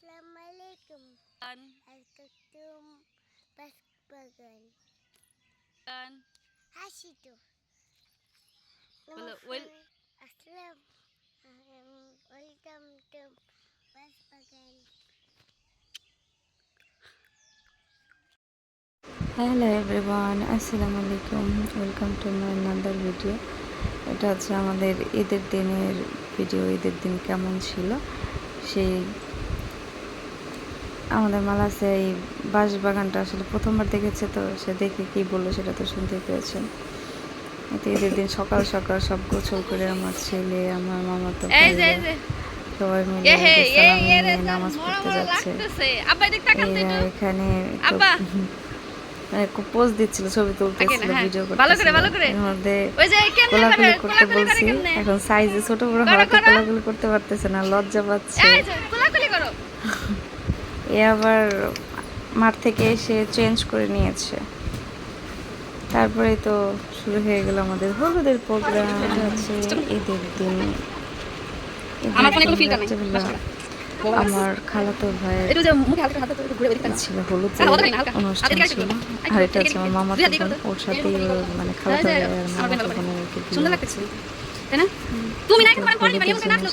Assalamualaikum. Dan, Alaikum pas bagan. dan Hasitu. Wal- Aslam. Um, welcome to pas bagan. Hello everyone আসসালামু আলাইকুম welcome to my another video এটা হচ্ছে আমাদের ঈদের দিনের ভিডিও ঈদের দিন কেমন ছিল সেই আমাদের মালাসে এই বাঁশ বাগানটা আসলে প্রথমবার দেখেছে তো সে দেখে কি বলল সেটা তো শুনতে পেয়েছেন। এতে ঈদের দিন সকাল সকাল সব গোছল করে আমার ছেলে আমার মামা তো সবাই মিলে নামাজ পড়তে যাচ্ছে। এখানে আব্বা। মানে পোজ দিচ্ছিল ছবি তুলতেছিল হ্যাঁ। ভিডিও করতেছিল। মধ্যে কোলাকুলি করতে বলছি। এখন সাইজে ছোট বড় হওয়াতে কোলাকুলি করতে পারতেছে না লজ্জা পাচ্ছে। কোলাকুলি করো। এ আবার মাঠ থেকে এসে চেঞ্জ করে নিয়েছে। তারপরে তো শুরু হয়ে গেল আমাদের হলুদের প্রোগ্রাম হচ্ছে ঈদের দিন। আমার খালাতো তাকান ছিল হলুদ। অনুষ্ঠান ছিল। আর এটা হচ্ছে আমার মামা। ওর ওর মানে খালাতো ভাই আর মামা লাগতেছে। তাই না? তুমি না একবার পড়নি মানে মুখে নাচলো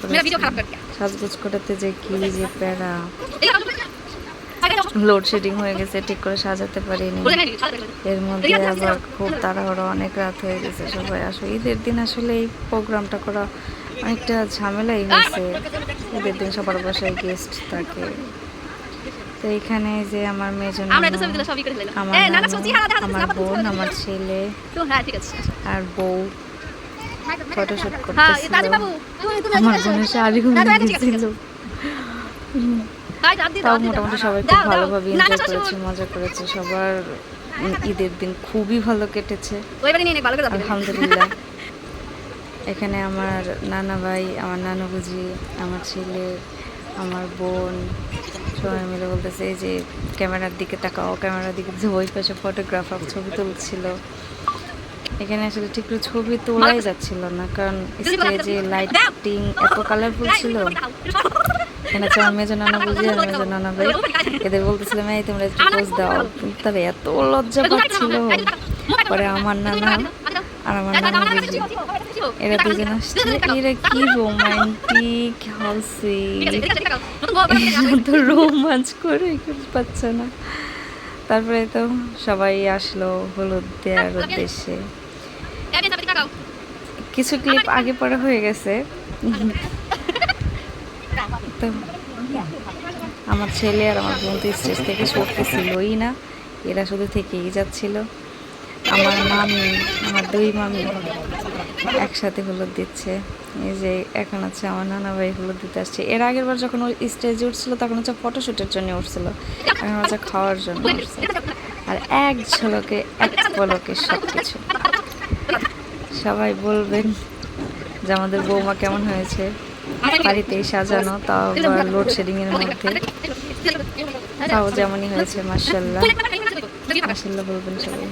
তো মেরা ভিডিও খারাপ করে সাজগোজ করাতে যে কি যে প্যারা লোডশেডিং হয়ে গেছে ঠিক করে সাজাতে পারিনি এর মধ্যে আবার খুব তাড়াহুড়ো অনেক রাত হয়ে গেছে সবাই আসলে ঈদের দিন আসলে এই প্রোগ্রামটা করা অনেকটা ঝামেলাই হয়েছে ঈদের দিন সবার বাসায় গেস্ট থাকে তো এখানে যে আমার মেয়ের করে দিলাম আমার বোন আমার ছেলে হ্যাঁ আর বউ ফটোশুট হ্যাঁ এই তাজি করতেছিল বাবু তুমি তুমি আমার বোনের শাড়ি না, না, ঠিক আছে, ঠিক ছিল হাই দাদি তাও মোটামুটি সবাই খুব ভালোভাবে এনজয় করেছে মজা করেছে সবার ঈদের দিন খুবই ভালো কেটেছে। আলহামদুলিল্লাহ। এখানে আমার নানা ভাই আমার নানু বুঝি আমার ছেলে আমার বোন সবাই মিলে বলতেছে এই যে ক্যামেরার দিকে তাকাও ক্যামেরার দিকে যে ওই পাশে ফটোগ্রাফার ছবি তুলছিল। এখানে আসলে ঠিক করে ছবি তোলাই যাচ্ছিল না, কারণ স্টেজে লাইটিং এত কালারফুল ছিল, এখানে হচ্ছে আমার মেজো নানা বুঝি আর মেজো নানা ভাই এদের বলতেছিলাম, এই তোমরা একটু পোজ দাও। তারা এত লজ্জা পাচ্ছিল। পরে আমার নানা আর আমার নানা বুঝি এরা দুজন আসছে। এরা কি রোমান্টিক সুইট তো রোমাঞ্চ করে পাচ্ছে না। তারপরে তো সবাই আসলো হলুদ দেওয়ার উদ্দেশ্যে। কিছু ক্লিপ আগে পরে হয়ে গেছে। তো আমার ছেলে আর আমার বোন তো স্টেজ থেকে সরতেছিলই না এরা শুধু থেকেই যাচ্ছিল। আমার মামি আমার দুই মামি একসাথে হলুদ দিচ্ছে। এই যে এখন হচ্ছে আমার নানা ভাই হলুদ দিতে আসছে। এর আগের বার যখন ওই স্টেজে উঠছিল তখন হচ্ছে ফটোশ্যুটের জন্য উঠছিল। এখন হচ্ছে খাওয়ার জন্য উঠছে। আর এক ঝলকে এক পলকে সব কিছু সবাই বলবেন যে আমাদের বৌমা কেমন হয়েছে? বাড়িতেই সাজানো, তাও লোডশেডিং এর মধ্যে। তাও যেমনই হয়েছে মার্শাল্লাহ মার্শাল্লাহ বলবেন সবাই।